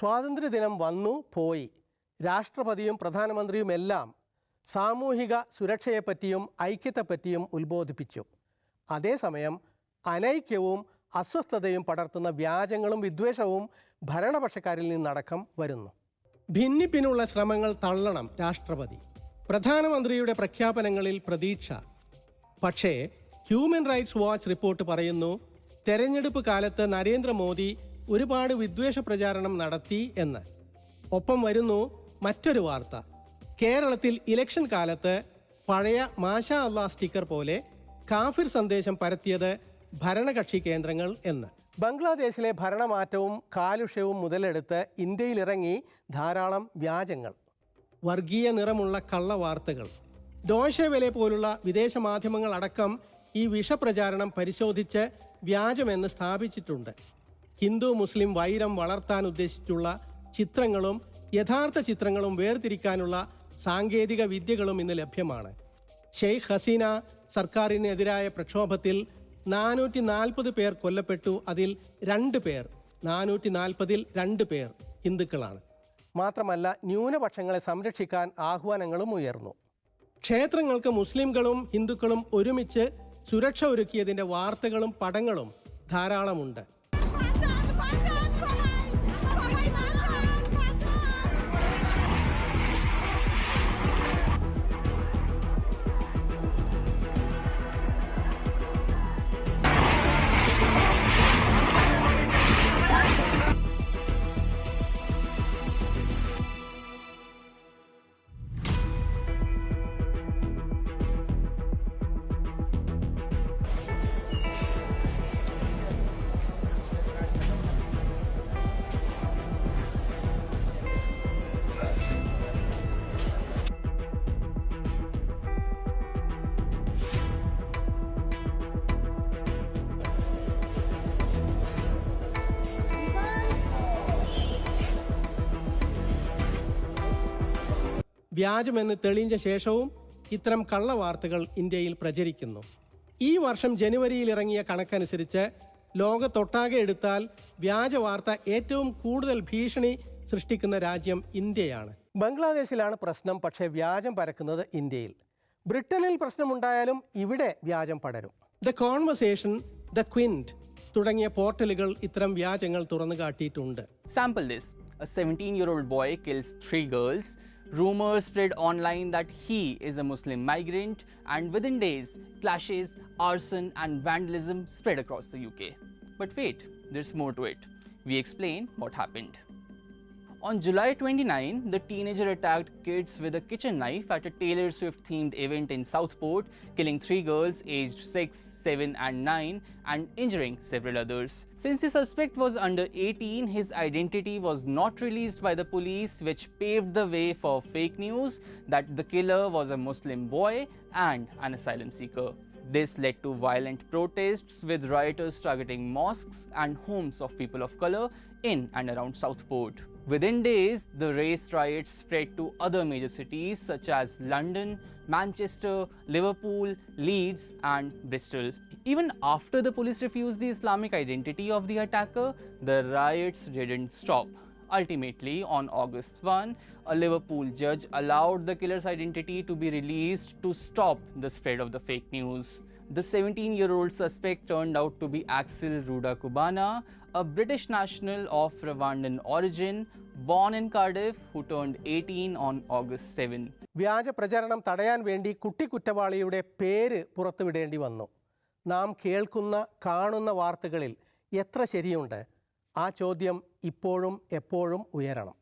സ്വാതന്ത്ര്യദിനം വന്നു പോയി. രാഷ്ട്രപതിയും പ്രധാനമന്ത്രിയുമെല്ലാം സാമൂഹിക സുരക്ഷയെപ്പറ്റിയും ഐക്യത്തെപ്പറ്റിയും ഉത്ബോധിപ്പിച്ചു. അതേസമയം അനൈക്യവും അസ്വസ്ഥതയും പടർത്തുന്ന വ്യാജങ്ങളും വിദ്വേഷവും ഭരണപക്ഷക്കാരിൽ നിന്നടക്കം വരുന്നു. ഭിന്നിപ്പിനുള്ള ശ്രമങ്ങൾ തള്ളണം രാഷ്ട്രപതി. പ്രധാനമന്ത്രിയുടെ പ്രഖ്യാപനങ്ങളിൽ പ്രതീക്ഷ. പക്ഷേ ഹ്യൂമൻ റൈറ്റ്സ് വാച്ച് റിപ്പോർട്ട് പറയുന്നു തെരഞ്ഞെടുപ്പ് കാലത്ത് നരേന്ദ്രമോദി ഒരുപാട് വിദ്വേഷ പ്രചാരണം നടത്തി എന്ന്. ഒപ്പം വരുന്നു മറ്റൊരു വാർത്ത. കേരളത്തിൽ ഇലക്ഷൻ കാലത്ത് പഴയ മാഷാ അള്ളാ സ്റ്റിക്കർ പോലെ കാഫിർ സന്ദേശം പരത്തിയത് ഭരണകക്ഷി കേന്ദ്രങ്ങൾ എന്ന്. ബംഗ്ലാദേശിലെ ഭരണമാറ്റവും കാലുഷ്യവും മുതലെടുത്ത് ഇന്ത്യയിലിറങ്ങി ധാരാളം വ്യാജങ്ങൾ. വർഗീയ നിറമുള്ള കള്ളവാർത്തകൾ ഡോഷവെലെ പോലുള്ള വിദേശ മാധ്യമങ്ങൾ അടക്കം ഈ വിഷപ്രചാരണം പരിശോധിച്ച് വ്യാജമെന്ന് സ്ഥാപിച്ചിട്ടുണ്ട്. ഹിന്ദു മുസ്ലിം വൈരം വളർത്താൻ ഉദ്ദേശിച്ചുള്ള ചിത്രങ്ങളും യഥാർത്ഥ ചിത്രങ്ങളും വേർതിരിക്കാനുള്ള സാങ്കേതിക വിദ്യകളും ഇന്ന് ലഭ്യമാണ്. ഷെയ്ഖ് ഹസീന സർക്കാരിനെതിരായ പ്രക്ഷോഭത്തിൽ നാനൂറ്റി നാൽപ്പത് പേർ കൊല്ലപ്പെട്ടു. അതിൽ രണ്ട് പേർ നാനൂറ്റി നാൽപ്പതിൽ രണ്ട് പേർ ഹിന്ദുക്കളാണ്. മാത്രമല്ല ന്യൂനപക്ഷങ്ങളെ സംരക്ഷിക്കാൻ ആഹ്വാനങ്ങളും ഉയർന്നു. ക്ഷേത്രങ്ങൾക്ക് മുസ്ലിംകളും ഹിന്ദുക്കളും ഒരുമിച്ച് സുരക്ഷ ഒരുക്കിയതിന്റെ വാർത്തകളും പടങ്ങളും ധാരാളമുണ്ട്. വ്യാജമെന്ന് തെളിഞ്ഞ ശേഷവും ഇത്തരം കള്ളവാർത്തകൾ ഇന്ത്യയിൽ പ്രചരിക്കുന്നു. ഈ വർഷം ജനുവരിയിൽ ഇറങ്ങിയ കണക്കനുസരിച്ച് ലോകത്തൊട്ടാകെ എടുത്താൽ വ്യാജ വാർത്ത ഏറ്റവും കൂടുതൽ ഭീഷണി സൃഷ്ടിക്കുന്ന രാജ്യം ഇന്ത്യയാണ്. ബംഗ്ലാദേശിലാണ് പ്രശ്നം പക്ഷേ വ്യാജം പരക്കുന്നത് ഇന്ത്യയിൽ. ബ്രിട്ടനിൽ പ്രശ്നമുണ്ടായാലും ഇവിടെ വ്യാജം പടരും. ദ കോൺവെർസേഷൻ ദ ക്വിന്റ് തുടങ്ങിയ പോർട്ടലുകൾ ഇത്തരം വ്യാജങ്ങൾ തുറന്നു കാട്ടിയിട്ടുണ്ട് sample this a 17 year old boy kills three girls. Rumors spread online that he is a Muslim migrant, and within days, clashes, arson, and vandalism spread across the UK. But wait, there's more to it. We explain what happened. On July 29, the teenager attacked kids with a kitchen knife at a Taylor Swift themed event in Southport, killing three girls aged 6, 7, and 9 and injuring several others. Since the suspect was under 18, his identity was not released by the police, which paved the way for fake news that the killer was a Muslim boy and an asylum seeker. This led to violent protests with rioters targeting mosques and homes of people of color in and around Southport. Within days, the race riots spread to other major cities such as London, Manchester, Liverpool, Leeds, and Bristol. Even after the police refused the Islamic identity of the attacker, the riots didn't stop. Ultimately, on August 1, a Liverpool judge allowed the killer's identity to be released to stop the spread of the fake news. The 17 year old suspect turned out to be Axel Ruda Kubana, a British national of Rwandan origin, born in Cardiff, who turned 18 on August 7. വ്യാജ പ്രചരണം തടയാൻ വേണ്ടി കുട്ടി കുറ്റവാളിയുടെ പേര് പുറത്തുവിടേണ്ടി വന്നു നാം കേൾക്കുന്ന കാണുന്ന വാർത്തകളിൽ എത്ര ശരിയുണ്ട് ആ ചോദ്യം ഇപ്പോഴും എപ്പോഴും ഉയരണം.